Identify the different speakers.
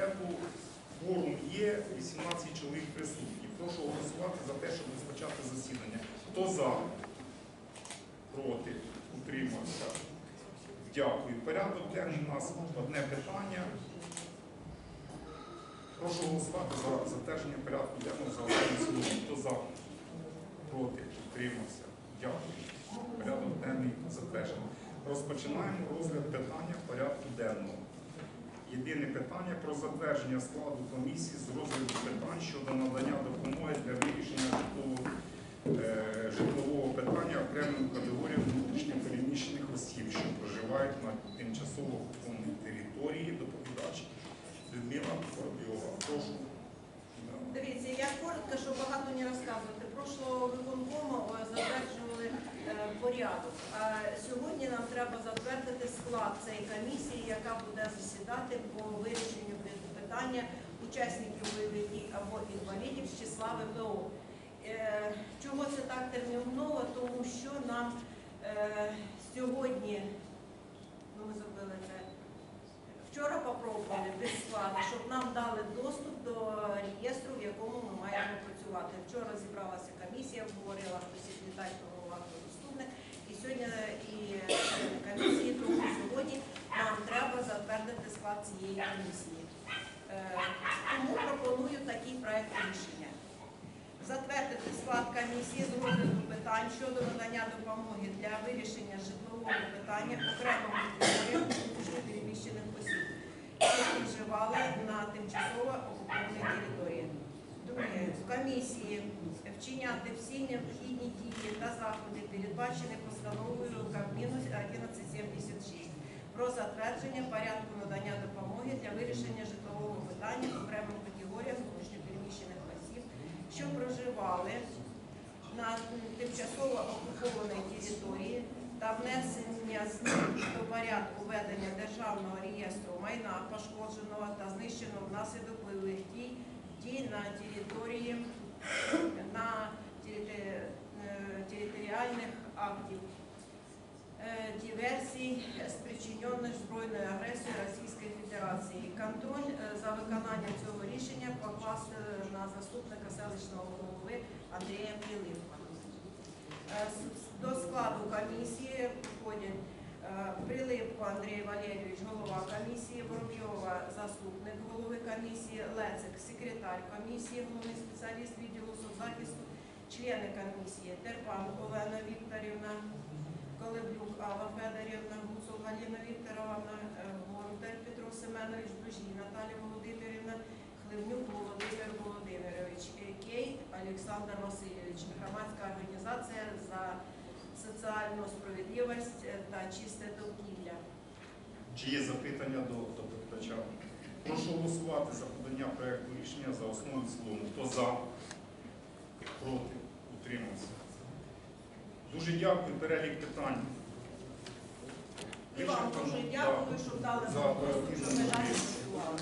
Speaker 1: комітету. Форум є, 18 чоловік присутні. Прошу голосувати за те, щоб розпочати засідання. Хто за? Проти? Утримався? Дякую. Порядок денний у нас одне питання. Прошу голосувати за затвердження порядку денного за основу і. Хто за? Проти? Утримався? Дякую. Порядок денний затверджено. Розпочинаємо розгляд питання порядку денного. Єдине питання про затвердження складу комісії з розгляду питань щодо надання допомоги для вирішення житлового, е, житлового питання окремим категоріям внутрішньопереміщених осіб, що проживають на тимчасово окупованій території. Доповідач Людмила Воробйова. Прошу.
Speaker 2: Дивіться, я коротко, щоб багато не розказувати. Прошлого виконкому е, затверджували е, порядок. А сьогодні нам треба затвердити склад цієї комісії, яка буде засідати питання учасників бойових дій або інвалідів з числа ВПО. Е, Чого це так терміново? Тому що нам е, сьогодні, ну ми зробили це. Вчора попробували без складу, щоб нам дали доступ до реєстру, в якому ми маємо працювати. Вчора зібралася комісія, говорила хтось літать голова хто заступник. І сьогодні і комісії, тому сьогодні нам треба затвердити склад цієї комісії. Е, Тому пропоную такий проект рішення. Затвердити склад комісії з розгляду питань щодо надання допомоги для вирішення житлового питання окремим категоріям переміщених осіб, що проживали на тимчасово окупованій території. Друге, в комісії вчиняти всі необхідні дії та заходи, передбачені постановою Кабміну 1176 про затвердження порядку надання допомоги для вирішення житлового питання окремим категоріям внутрішньопереміщених осіб, що проживали на тимчасово окупованій території та внесення змін до порядку ведення державного реєстру майна пошкодженого та знищеного внаслідок бойових дій, дій на території на е, територіальних актів е, диверсій, спричинених збройною агресією Російської Федерації. Контроль е, за виконанням цього рішення покласти заступника селищного голови Андрія Пилипка. Е, До складу комісії входять е, Прилипко Андрій Валерійович, голова комісії, Воробйова, заступник голови комісії, Лецик, секретар комісії, головний спеціаліст відділу соцзахисту, члени комісії, Терпан Олена Вікторівна, Колеблюк Алла Федорівна, Гуцул Галина Вікторовна, е, Гонтар Петро Семенович, Бужій Наталія Володимирівна, Хливнюк Володимир Володимирович, Кейт Олександр Васильович, громадська організація за соціальну справедливість та чисте довкілля.
Speaker 1: Чи є запитання до доповідача? Прошу голосувати за подання проекту рішення за основу цілому. Хто за? Проти? Утримався. Дуже дякую. Перелік питань.
Speaker 2: І вам дуже дякую, що дали
Speaker 1: За
Speaker 2: що ми далі працювали.